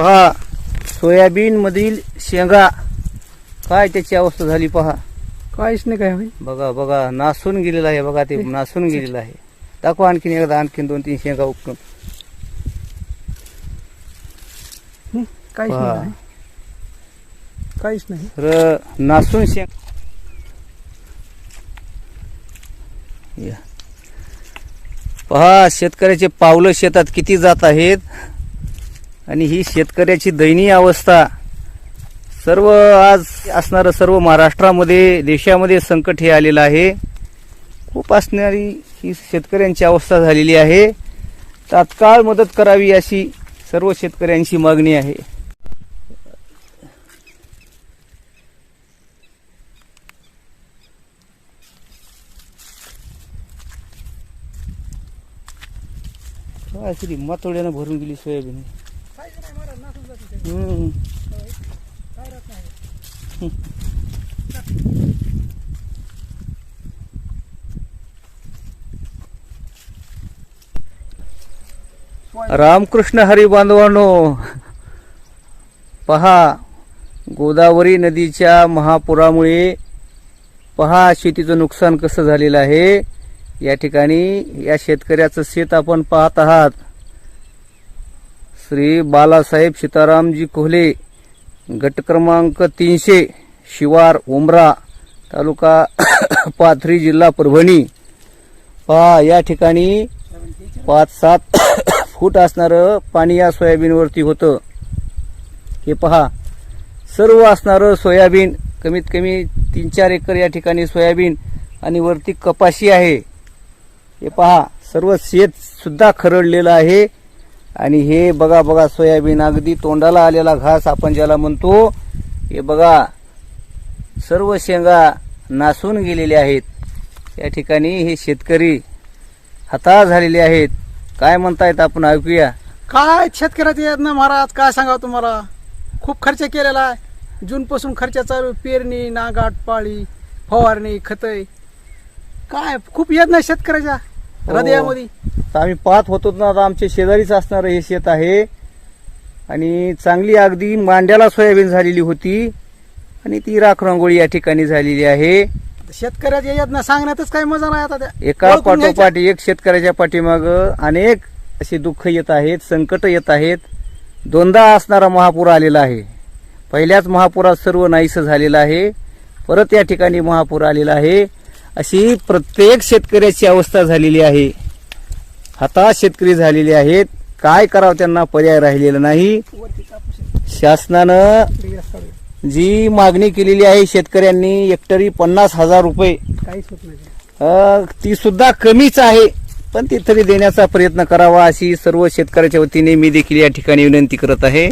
पहा सोयाबीन मधील शेंगा. काय त्याची अवस्था झाली पहा. काहीच नाही काय होईल. बघा बघा नासून गेलेला आहे बघा ते नासून गेलेलं आहे. दाखवा आणखीन एकदा आणखीन दोन तीन शेंगा उपटून हं, काहीच पहा. नाही काहीच नाही. नासून शेंग. या. पहा शेतकऱ्याचे पावलं शेतात किती जात आहेत. आणि ही शेतकऱ्याची दयनीय अवस्था. सर्व आज असणारं सर्व महाराष्ट्रामध्ये देशामध्ये संकट हे आलेलं आहे. खूप असणारी ही शेतकऱ्यांची अवस्था झालेली आहे. तात्काळ मदत करावी अशी सर्व शेतकऱ्यांची मागणी आहे. काय अशी मातोड्यानं भरून गेली सोयाबीन. रामकृष्ण हरी बांधवांनो पहा गोदावरी नदीच्या महापुरामुळे पहा शेतीचं नुकसान कसं झालेलं आहे. या ठिकाणी या शेतकऱ्याचं शेत आपण पाहत आहात. श्री बालासाहेब सीतारामजी कोहले गट क्रमांक तीनशे शिवार उमरा तालुका पाथरी जिल्हा परभणी. पहा या ठिकाणी पाच सात फूट असणारं पाणी या सोयाबीनवरती होतं. हे पहा सर्व असणारं सोयाबीन कमीत कमी तीन चार एकर या ठिकाणी सोयाबीन आणि वरती कपाशी आहे. हे पहा सर्व शेतसुद्धा खरडलेलं आहे. आणि हे बघा बघा सोयाबीन अगदी तोंडाला आलेला घास आपण ज्याला म्हणतो हे बघा सर्व शेंगा नासून गेलेले आहेत. या ठिकाणी हे शेतकरी हताश झालेले आहेत. काय म्हणतायत आपण ऐकूया. काय शेतकऱ्याचे येत ना महाराज? काय सांगा तुम्हाला? खूप खर्च केलेला आहे. जूनपासून खर्च चालू पेरणी नागाट पाळी फवारणी खतय. काय? खूप येत नाही शेतकऱ्याच्या. हृदयामध्ये. तर आम्ही पाहत होतो ना आता आमचे शेजारीच असणारं हे शेत आहे. आणि चांगली अगदी मांड्याला सोयाबीन झालेली होती. आणि ती राख रांगोळी या ठिकाणी झालेली आहे. शेतकऱ्याच्या येत ना सांगण्यातच काही मजा नाही आता त्या. एका ओळखून घ्यायच्या. पाठोपाठ एक शेतकऱ्याच्या पाठीमाग अनेक अशी दुःख येत आहेत संकट येत आहेत. दोनदा असणारा महापूर आलेला आहे. पहिल्याच महापुरात सर्व नाहीसं झालेलं आहे. परत या ठिकाणी महापूर आलेला आहे. अशी प्रत्येक शेतकऱ्याची अवस्था झालेली आहे. हताश शेतकरी झालेले आहेत. काय करावं त्यांना पर्याय राहिलेला नाही. शासनानं जी मागणी केलेली आहे शेतकऱ्यांनी हेक्टरी पन्नास हजार रुपये. ती सुद्धा कमीच आहे. पण ती तरी देण्याचा प्रयत्न करावा अशी सर्व शेतकऱ्याच्या वतीने मी देखील या ठिकाणी विनंती करत आहे.